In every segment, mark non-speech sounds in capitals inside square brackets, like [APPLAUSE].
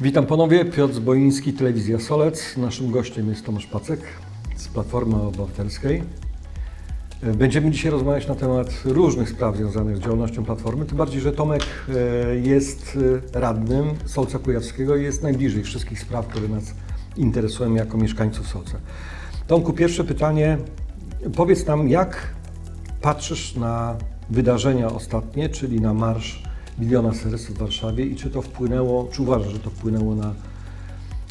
Witam ponownie, Piotr Zboiński, Telewizja Solec. Naszym gościem jest Tomasz Pacek z Platformy Obywatelskiej. Będziemy dzisiaj rozmawiać na temat różnych spraw związanych z działalnością Platformy, tym bardziej, że Tomek e, jest e, radnym Solca Kujawskiego i jest najbliżej wszystkich spraw, które nas interesują jako mieszkańców Solca. Tomku, pierwsze pytanie. Powiedz nam, jak patrzysz na wydarzenia ostatnie, czyli na Marsz Miliona Serc w Warszawie i czy to wpłynęło, czy uważasz, że to wpłynęło na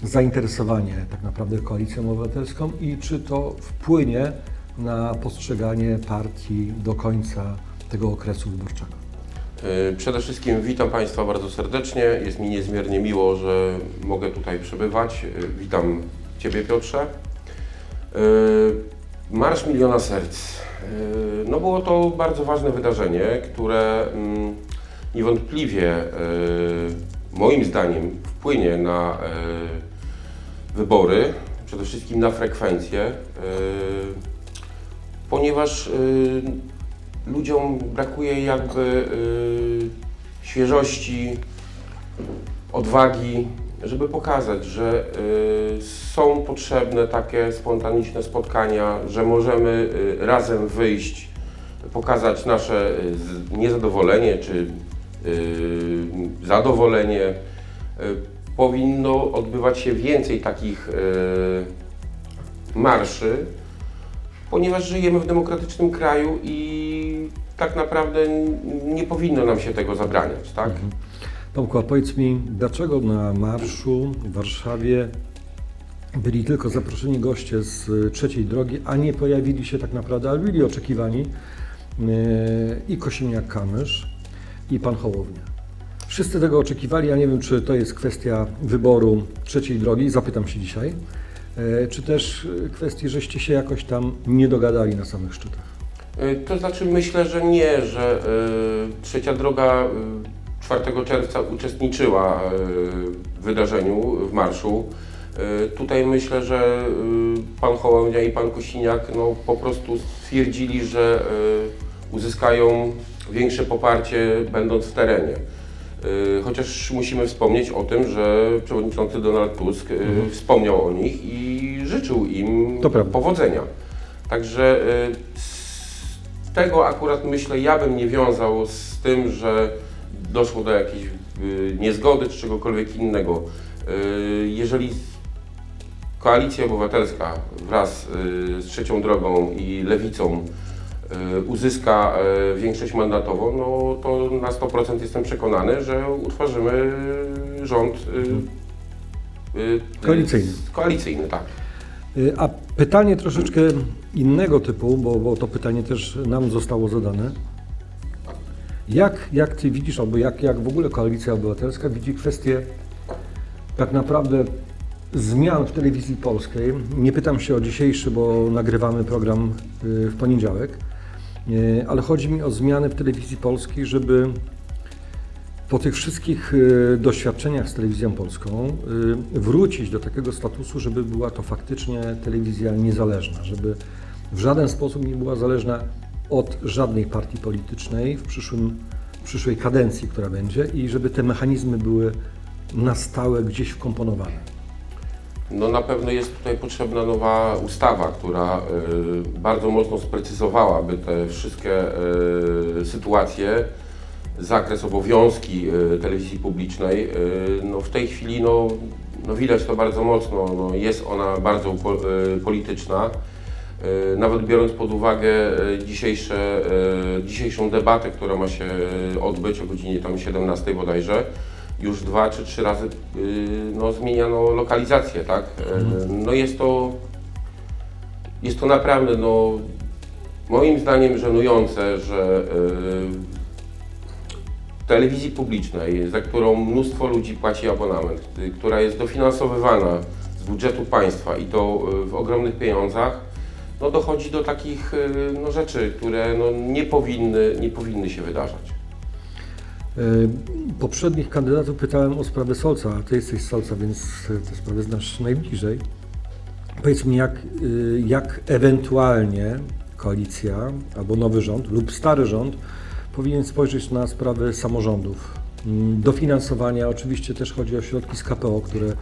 zainteresowanie tak naprawdę Koalicją Obywatelską i czy to wpłynie na postrzeganie partii do końca tego okresu wyborczego? Y, Przede wszystkim witam Państwa bardzo serdecznie. Jest mi niezmiernie miło, że mogę tutaj przebywać. Y, Witam Ciebie, Piotrze. Y, Marsz Miliona Serc. No było to bardzo ważne wydarzenie, które mm, niewątpliwie y, moim zdaniem wpłynie na y, wybory, przede wszystkim na frekwencję, y, ponieważ ludziom brakuje jakby świeżości, odwagi, żeby pokazać, że są potrzebne takie spontaniczne spotkania, że możemy razem wyjść, pokazać nasze niezadowolenie czy zadowolenie. Y, powinno odbywać się więcej takich y, marszy, ponieważ żyjemy w demokratycznym kraju i tak naprawdę nie powinno nam się tego zabraniać, tak? Tomku, a powiedz mi, dlaczego na marszu w Warszawie byli tylko zaproszeni goście z y, trzeciej drogi, a nie pojawili się tak naprawdę, ale byli oczekiwani i Kosiniak-Kamysz, i pan Hołownia. Wszyscy tego oczekiwali, ja nie wiem, czy to jest kwestia wyboru trzeciej drogi, zapytam się dzisiaj, yy, czy też y, kwestii, żeście się jakoś tam nie dogadali na samych szczytach. Y, To znaczy myślę, że nie, że Trzecia Droga y, 4 czerwca uczestniczyła w wydarzeniu, w marszu. Tutaj myślę, że pan Hołownia i pan Kosiniak no, po prostu stwierdzili, że uzyskają większe poparcie będąc w terenie. Y, Chociaż musimy wspomnieć o tym, że przewodniczący Donald Tusk y, wspomniał o nich i życzył im powodzenia. Także y, z tego akurat myślę, ja bym nie wiązał z tym, że doszło do jakiejś niezgody czy czegokolwiek innego. Jeżeli Koalicja Obywatelska wraz z Trzecią Drogą i Lewicą uzyska y, większość mandatową, no to na 100% jestem przekonany, że utworzymy rząd y, Koalicyjny. Koalicyjny, tak. A pytanie troszeczkę innego typu, bo, bo to pytanie też nam zostało zadane. Jak, jak Ty widzisz, albo jak, jak w ogóle Koalicja Obywatelska widzi kwestię tak naprawdę zmian w telewizji polskiej? Nie pytam się o dzisiejszy, bo nagrywamy program w poniedziałek, ale chodzi mi o zmiany w telewizji polskiej, żeby po tych wszystkich y, doświadczeniach z telewizją polską y, wrócić do takiego statusu, żeby była to faktycznie telewizja niezależna, żeby w żaden sposób nie była zależna od żadnej partii politycznej w, przyszłym, w przyszłej kadencji, która będzie i żeby te mechanizmy były na stałe gdzieś wkomponowane. No na pewno jest tutaj potrzebna nowa ustawa, która y, bardzo mocno sprecyzowałaby te wszystkie y, sytuacje, zakres obowiązki y, telewizji publicznej. No w tej chwili no, no widać to bardzo mocno, no jest ona bardzo po, polityczna. Nawet biorąc pod uwagę dzisiejsze, dzisiejszą debatę, która ma się odbyć o godzinie tam 17 bodajże, już dwa czy trzy razy y, no, zmieniano lokalizację, tak? Y, No jest to, jest to naprawdę, no, moim zdaniem żenujące, że w telewizji publicznej, za którą mnóstwo ludzi płaci abonament, y, która jest dofinansowywana z budżetu państwa i to y, w ogromnych pieniądzach, no dochodzi do takich no, rzeczy, które no, nie, powinny, nie powinny się wydarzać. Y, Poprzednich kandydatów pytałem o sprawę Solca, a Ty jesteś z Solca, więc tę sprawę znasz najbliżej. Powiedz mi, jak, y, jak ewentualnie koalicja albo nowy rząd lub stary rząd powinien spojrzeć na sprawę samorządów mm, dofinansowania. Oczywiście też chodzi o środki z KPO, które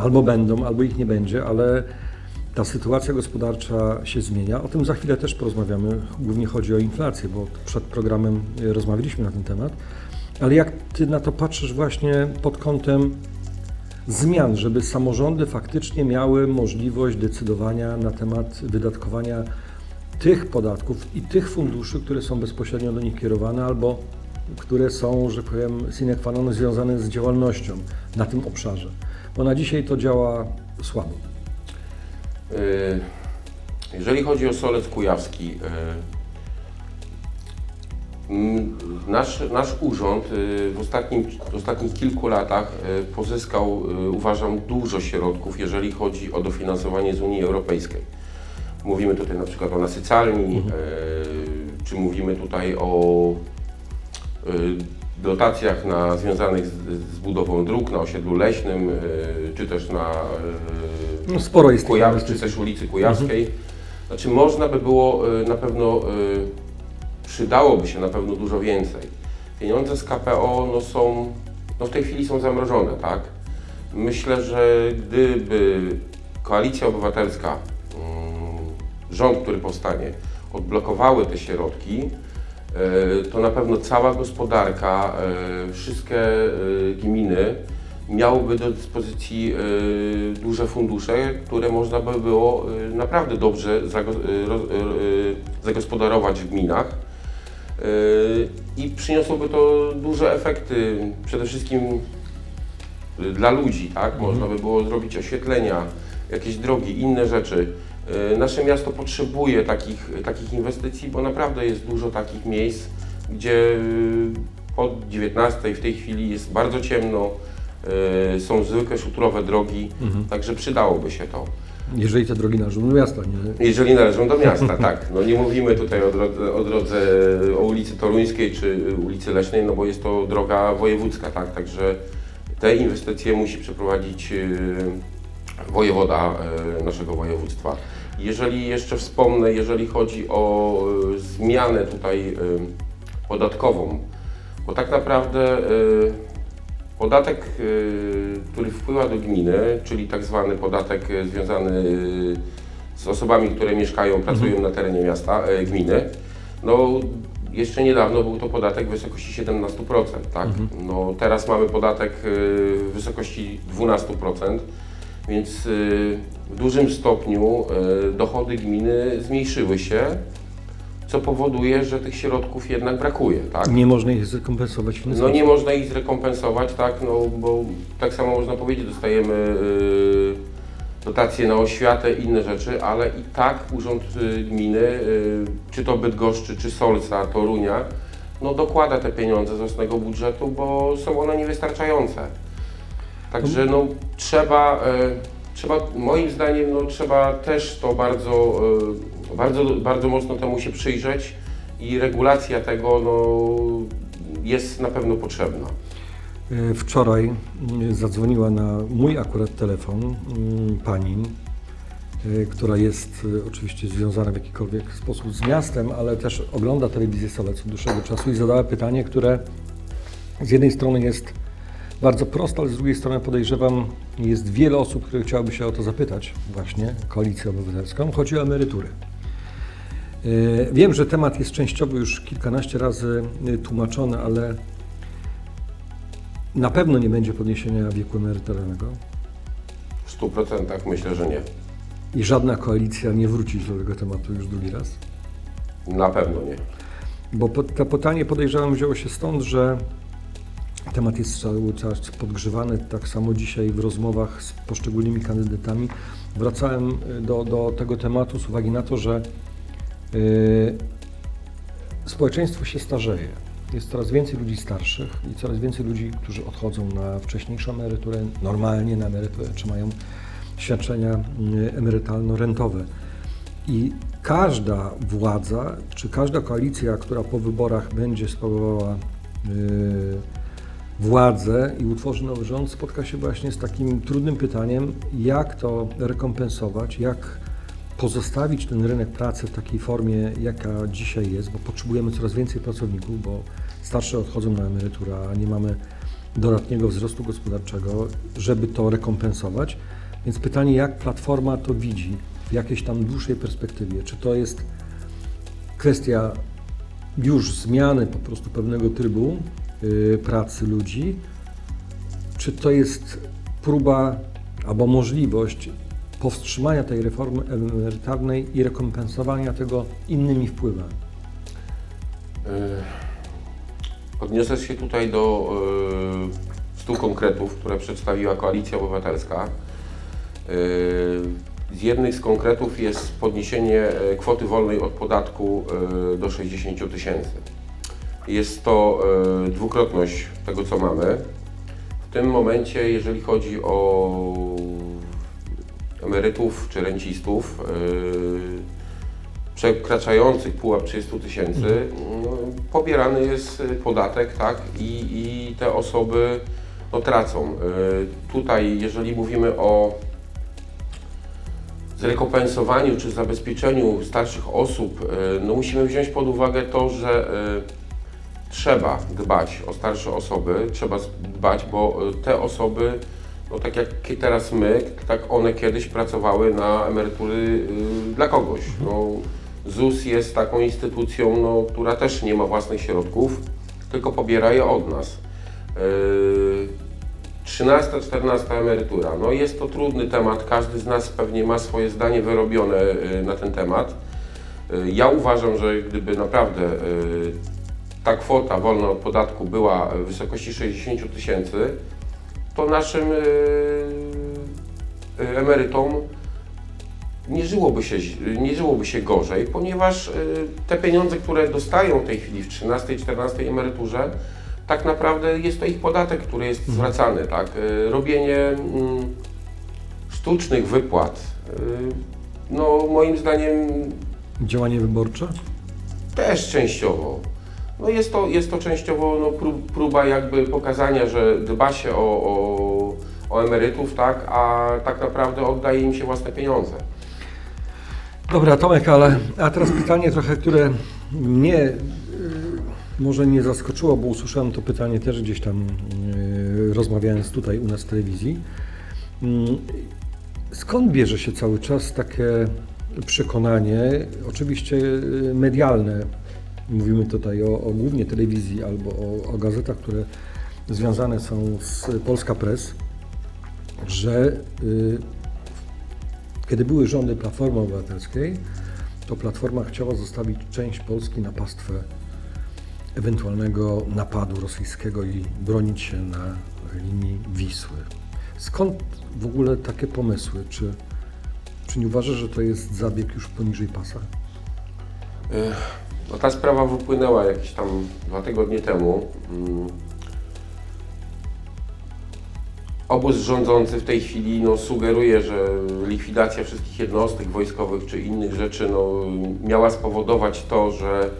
albo będą, albo ich nie będzie, ale ta sytuacja gospodarcza się zmienia. O tym za chwilę też porozmawiamy. Głównie chodzi o inflację, bo przed programem y, rozmawialiśmy na ten temat. Ale jak ty na to patrzysz właśnie pod kątem zmian, żeby samorządy faktycznie miały możliwość decydowania na temat wydatkowania tych podatków i tych funduszy, które są bezpośrednio do nich kierowane albo które są, że powiem, sine qua non związane z działalnością na tym obszarze. Bo na dzisiaj to działa słabo. Y, Jeżeli chodzi o Solec Kujawski, y, nasz, nasz urząd y, w, ostatnim, w ostatnich kilku latach y, pozyskał, y, uważam, dużo środków, jeżeli chodzi o dofinansowanie z Unii Europejskiej. Mówimy tutaj na przykład o nasycalni, y, czy mówimy tutaj o dotacjach na, związanych z, z budową dróg na osiedlu leśnym, czy też na No, sporo jest Kujaw, czy też ulicy Kujawskiej. Znaczy można by było na pewno, przydałoby się na pewno dużo więcej. Pieniądze z KPO no są, no w tej chwili są zamrożone, tak? Myślę, że gdyby Koalicja Obywatelska, mm, rząd, który powstanie, odblokowały te środki, y, to na pewno cała gospodarka, y, wszystkie y, gminy miałoby do dyspozycji duże fundusze, które można by było naprawdę dobrze zagospodarować w gminach. Y, I przyniosłoby to duże efekty, przede wszystkim y, dla ludzi, tak? Można by było zrobić oświetlenia, jakieś drogi, inne rzeczy. Y, Nasze miasto potrzebuje takich, takich inwestycji, bo naprawdę jest dużo takich miejsc, gdzie y, po 19 w tej chwili jest bardzo ciemno, y, są zwykłe szutrowe drogi, także przydałoby się to. Jeżeli te drogi należą do miasta, nie? Jeżeli należą do miasta, tak. No nie mówimy tutaj o drodze, o drodze o ulicy Toruńskiej czy ulicy Leśnej, no bo jest to droga wojewódzka, tak. Także te inwestycje musi przeprowadzić y, wojewoda y, naszego województwa. Jeżeli jeszcze wspomnę, jeżeli chodzi o y, zmianę tutaj podatkową, bo tak naprawdę Podatek, y, który wpływa do gminy, czyli tak zwany podatek y, związany y, z osobami, które mieszkają, pracują na terenie miasta, gminy, no jeszcze niedawno był to podatek w wysokości 17%, tak? No teraz mamy podatek w wysokości 12%, więc w dużym stopniu dochody gminy zmniejszyły się, co powoduje, że tych środków jednak brakuje, tak? Nie można ich zrekompensować inny No nie można ich zrekompensować, tak, no bo tak samo można powiedzieć, dostajemy y, dotacje na oświatę i inne rzeczy, ale i tak Urząd y, Gminy, y, czy to Bydgoszczy, czy Solca, Torunia, no dokłada te pieniądze z własnego budżetu, bo są one niewystarczające. Także no trzeba, trzeba moim zdaniem, no trzeba też to bardzo, bardzo, bardzo mocno temu się przyjrzeć i regulacja tego, no jest na pewno potrzebna. E, Wczoraj mm, zadzwoniła na mój akurat telefon mm, pani, która jest oczywiście związana w jakikolwiek sposób z miastem, ale też ogląda telewizję Solec od dłuższego czasu i zadała pytanie, które z jednej strony jest bardzo proste, ale z drugiej strony podejrzewam, jest wiele osób, które chciałoby się o to zapytać, właśnie Koalicję Obywatelską. Chodzi o emerytury. E, Wiem, że temat jest częściowo już kilkanaście razy e, tłumaczony, ale na pewno nie będzie podniesienia wieku emerytalnego W 100% myślę, że nie. i żadna koalicja nie wróci do tego tematu już drugi raz. Na pewno nie. Bo to pytanie podejrzewam wzięło się stąd, że temat jest cały czas podgrzewany. Tak samo dzisiaj w rozmowach z poszczególnymi kandydatami wracałem y, do, do tego tematu z uwagi na to, że społeczeństwo się starzeje. Jest coraz więcej ludzi starszych i coraz więcej ludzi, którzy odchodzą na wcześniejszą emeryturę, normalnie na emeryturę, czy mają świadczenia y, emerytalno-rentowe. I każda władza, czy każda koalicja, która po wyborach będzie sprawowała y, władzę i utworzy nowy rząd, spotka się właśnie z takim trudnym pytaniem, jak to rekompensować, jak pozostawić ten rynek pracy w takiej formie, jaka dzisiaj jest, bo potrzebujemy coraz więcej pracowników, bo starsze odchodzą na emeryturę, a nie mamy dodatniego wzrostu gospodarczego, żeby to rekompensować. Więc pytanie, jak Platforma to widzi w jakiejś tam dłuższej perspektywie? Czy to jest kwestia już zmiany po prostu pewnego trybu y, pracy ludzi, czy to jest próba albo możliwość powstrzymania tej reformy emerytalnej i rekompensowania tego innymi wpływami? Y, Odniosę się tutaj do y, stu konkretów, które przedstawiła Koalicja Obywatelska. Y, Z jednych z konkretów jest podniesienie kwoty wolnej od podatku do 60 tysięcy. Jest to dwukrotność tego, co mamy. W tym momencie, jeżeli chodzi o emerytów czy rencistów yy, przekraczających pułap 30 tysięcy, no, pobierany jest podatek, tak, i, i te osoby no, tracą. Yy, Tutaj, jeżeli mówimy o zrekompensowaniu czy zabezpieczeniu starszych osób, yy, no, musimy wziąć pod uwagę to, że trzeba dbać o starsze osoby, trzeba dbać, bo te osoby, no tak jak teraz my, tak one kiedyś pracowały na emerytury y, dla kogoś. No, ZUS jest taką instytucją, no, która też nie ma własnych środków, tylko pobiera je od nas. Y, 13, 14 emerytura. No jest to trudny temat, każdy z nas pewnie ma swoje zdanie wyrobione y, na ten temat. Y, Ja uważam, że gdyby naprawdę ta kwota wolna od podatku była w wysokości 60 000 tysięcy, to naszym y, y, emerytom nie żyłoby, się, nie żyłoby się gorzej, ponieważ y, te pieniądze, które dostają w tej chwili w 13 14 emeryturze, tak naprawdę jest to ich podatek, który jest zwracany. Tak? Robienie mm, sztucznych wypłat, no moim zdaniem Działanie wyborcze? też częściowo. No jest to, jest to częściowo no, prób, próba jakby pokazania, że dba się o, o, o emerytów, tak, a tak naprawdę oddaje im się własne pieniądze. Dobra, Tomek, ale a teraz pytanie trochę, które mnie y, może nie zaskoczyło, bo usłyszałem to pytanie też gdzieś tam y, rozmawiając tutaj u nas w telewizji. Mm, Skąd bierze się cały czas takie przekonanie, oczywiście y, medialne, mówimy tutaj o, o głównie telewizji albo o, o gazetach, które związane są z Polska Press, że y, kiedy były rządy Platformy Obywatelskiej, to Platforma chciała zostawić część Polski na pastwę ewentualnego napadu rosyjskiego i bronić się na linii Wisły. Skąd w ogóle takie pomysły? Czy, czy nie uważasz, że to jest zabieg już poniżej pasa? No, ta sprawa wypłynęła jakieś tam dwa tygodnie temu. Mm. Obóz rządzący w tej chwili no, sugeruje, że likwidacja wszystkich jednostek wojskowych czy innych rzeczy no, miała spowodować to, że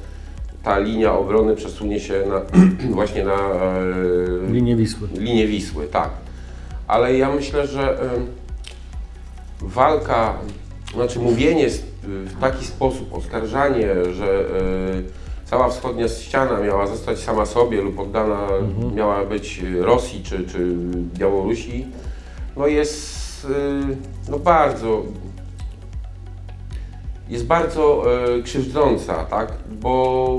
ta linia obrony przesunie się na, [CLEARS THROAT] właśnie na e, Linię Wisły. linię Wisły, tak. Ale ja myślę, że em, walka, znaczy mówienie w taki sposób, oskarżanie, że e, cała wschodnia ściana miała zostać sama sobie lub oddana miała być Rosji czy, czy Białorusi, no jest e, no bardzo jest bardzo e, krzywdząca, tak? Bo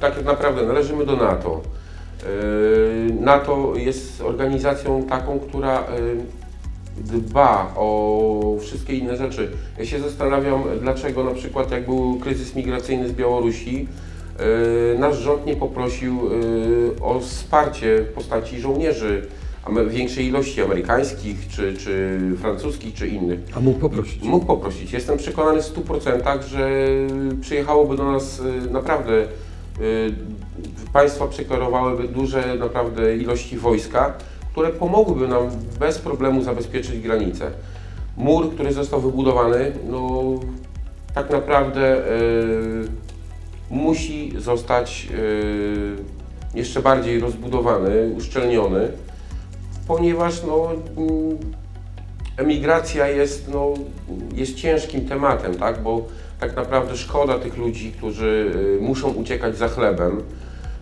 tak naprawdę należymy do NATO. NATO jest organizacją taką, która dba o wszystkie inne rzeczy. Ja się zastanawiam, dlaczego na przykład jak był kryzys migracyjny z Białorusi, e, nasz rząd nie poprosił e, o wsparcie w postaci żołnierzy większej ilości amerykańskich, czy, czy francuskich, czy innych. A mógł poprosić. Mógł poprosić. Jestem przekonany w 100%, że przyjechałoby do nas y, naprawdę, y, państwa przekierowałyby duże naprawdę ilości wojska, które pomogłyby nam bez problemu zabezpieczyć granicę. Mur, który został wybudowany, no tak naprawdę y, musi zostać y, jeszcze bardziej rozbudowany, uszczelniony, ponieważ no, emigracja jest, no, jest ciężkim tematem, tak? bo tak naprawdę szkoda tych ludzi, którzy y, muszą uciekać za chlebem.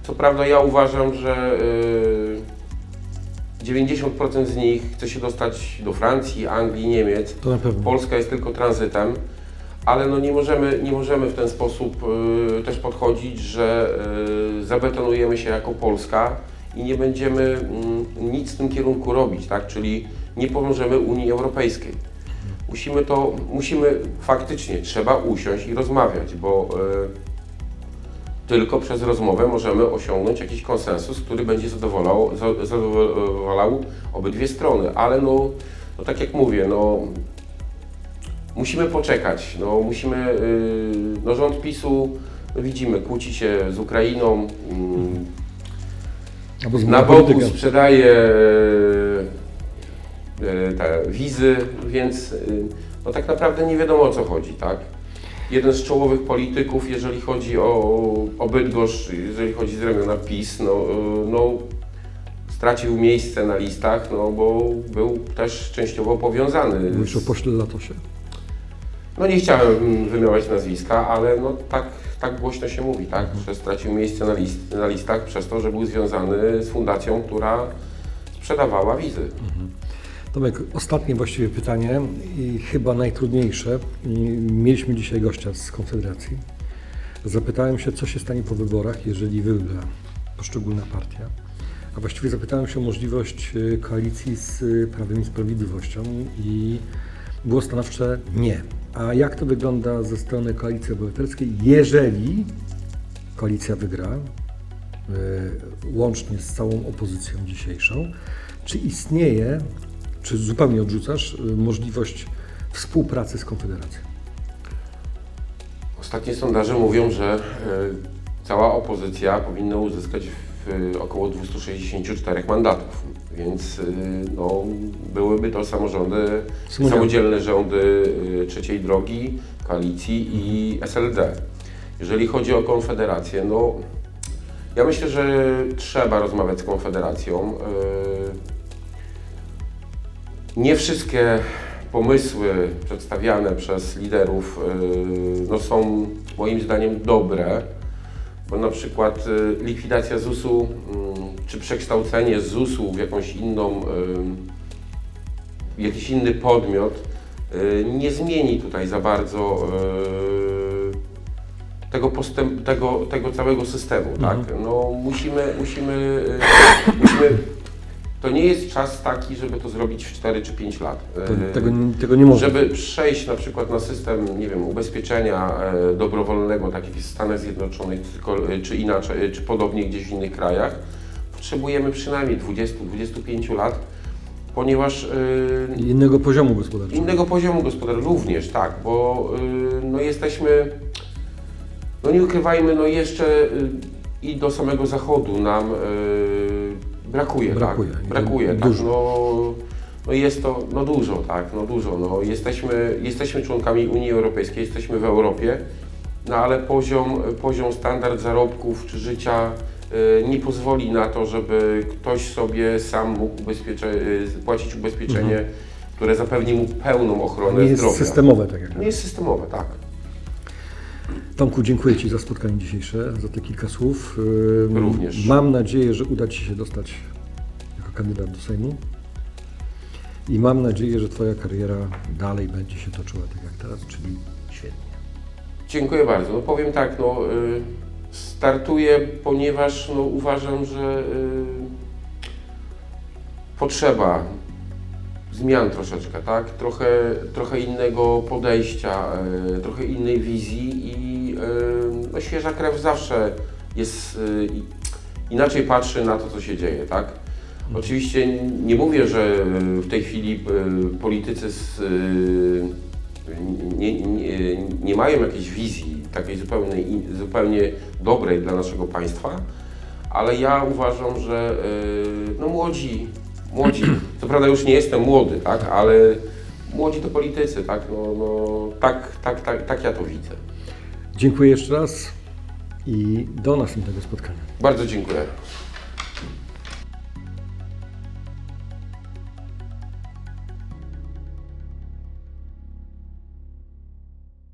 Co prawda ja uważam, że y, 90% z nich chce się dostać do Francji, Anglii, Niemiec. To na pewno. Polska jest tylko tranzytem, ale no nie, możemy, nie możemy w ten sposób y, też podchodzić, że y, zabetonujemy się jako Polska i nie będziemy mm, nic w tym kierunku robić, tak? czyli nie pomożemy Unii Europejskiej. Musimy to, musimy faktycznie, trzeba usiąść i rozmawiać, bo y, tylko przez rozmowę możemy osiągnąć jakiś konsensus, który będzie zadowalał, za- zadowalał obydwie strony, ale no, no tak jak mówię, no musimy poczekać, no musimy, yy, no rząd PiSu, no widzimy, kłóci się z Ukrainą, mm, na boku sprzedaje e, te wizy, więc e, no tak naprawdę nie wiadomo o co chodzi, tak? Jeden z czołowych polityków, jeżeli chodzi o, o Bydgoszcz, jeżeli chodzi z ramiona PiS, no, e, no stracił miejsce na listach, no bo był też częściowo powiązany. Mówisz o pośle Latosie. no nie chciałem wymieniać nazwiska, ale no tak, tak głośno się mówi, tak? Że stracił miejsce na, list, na listach przez to, że był związany z fundacją, która sprzedawała wizy. Tomek, ostatnie właściwie pytanie i chyba najtrudniejsze. Mieliśmy dzisiaj gościa z Konfederacji. Zapytałem się, co się stanie po wyborach, jeżeli wygra poszczególna partia. A właściwie zapytałem się o możliwość y, koalicji z y, Prawem i Sprawiedliwością i było stanowcze nie. A jak to wygląda ze strony Koalicji Obywatelskiej, jeżeli koalicja wygra, y, łącznie z całą opozycją dzisiejszą, czy istnieje, czy zupełnie odrzucasz y, możliwość współpracy z Konfederacją? Ostatnie sondaże mówią, że e, cała opozycja powinna uzyskać w, około 264 mandatów, więc no, byłyby to samorządy, Samodzielne. samodzielne rządy trzeciej drogi, koalicji i SLD. Jeżeli chodzi o Konfederację, no ja myślę, że trzeba rozmawiać z Konfederacją. Nie wszystkie pomysły przedstawiane przez liderów y, no, są moim zdaniem dobre, bo na przykład y, likwidacja ZUS-u y, czy przekształcenie ZUS-u w jakąś inną, y, jakiś inny podmiot nie zmieni tutaj za bardzo tego, postęp, tego, tego całego systemu. Tak? No, musimy, musimy, musimy to nie jest czas taki, żeby to zrobić w 4 czy 5 lat. To, Y, tego, tego nie można. żeby przejść na przykład na system, nie wiem, ubezpieczenia e, dobrowolnego, tak jak jest w Stanach Zjednoczonych, tylko, e, czy inaczej, e, czy podobnie gdzieś w innych krajach, potrzebujemy przynajmniej 20-25 lat, ponieważ e, Innego poziomu gospodarczego. innego poziomu gospodarczego również, tak, bo no jesteśmy, no nie ukrywajmy, no jeszcze i do samego zachodu nam y, brakuje, Brakuje. tak, brakuje, tak, dużo. no, no jest to, no dużo, tak, no dużo, no jesteśmy, jesteśmy członkami Unii Europejskiej, jesteśmy w Europie, no ale poziom, poziom standard zarobków czy życia y, nie pozwoli na to, żeby ktoś sobie sam mógł ubezpiecze, y, płacić ubezpieczenie, które zapewni mu pełną ochronę Mhm. Nie jest zdrowia. systemowe, tak jak Nie jest systemowe, tak. Tomku, dziękuję Ci za spotkanie dzisiejsze, za te kilka słów. Również. Mam nadzieję, że uda Ci się dostać jako kandydat do Sejmu. I mam nadzieję, że Twoja kariera dalej będzie się toczyła tak jak teraz, czyli świetnie. Dziękuję bardzo. No powiem tak, no, y, startuję, ponieważ no, uważam, że y, potrzeba zmian troszeczkę, tak? Trochę, trochę innego podejścia, y, trochę innej wizji i no, świeża krew zawsze jest y, inaczej patrzy na to, co się dzieje, tak? Oczywiście nie mówię, że w tej chwili y, politycy z, y, nie, nie, nie mają jakiejś wizji takiej zupełnie, zupełnie dobrej dla naszego państwa, ale ja uważam, że no młodzi, młodzi, co prawda już nie jestem młody, tak, ale młodzi to politycy, tak, no, no tak, tak, tak, tak ja to widzę. Dziękuję jeszcze raz i do następnego spotkania. Bardzo dziękuję.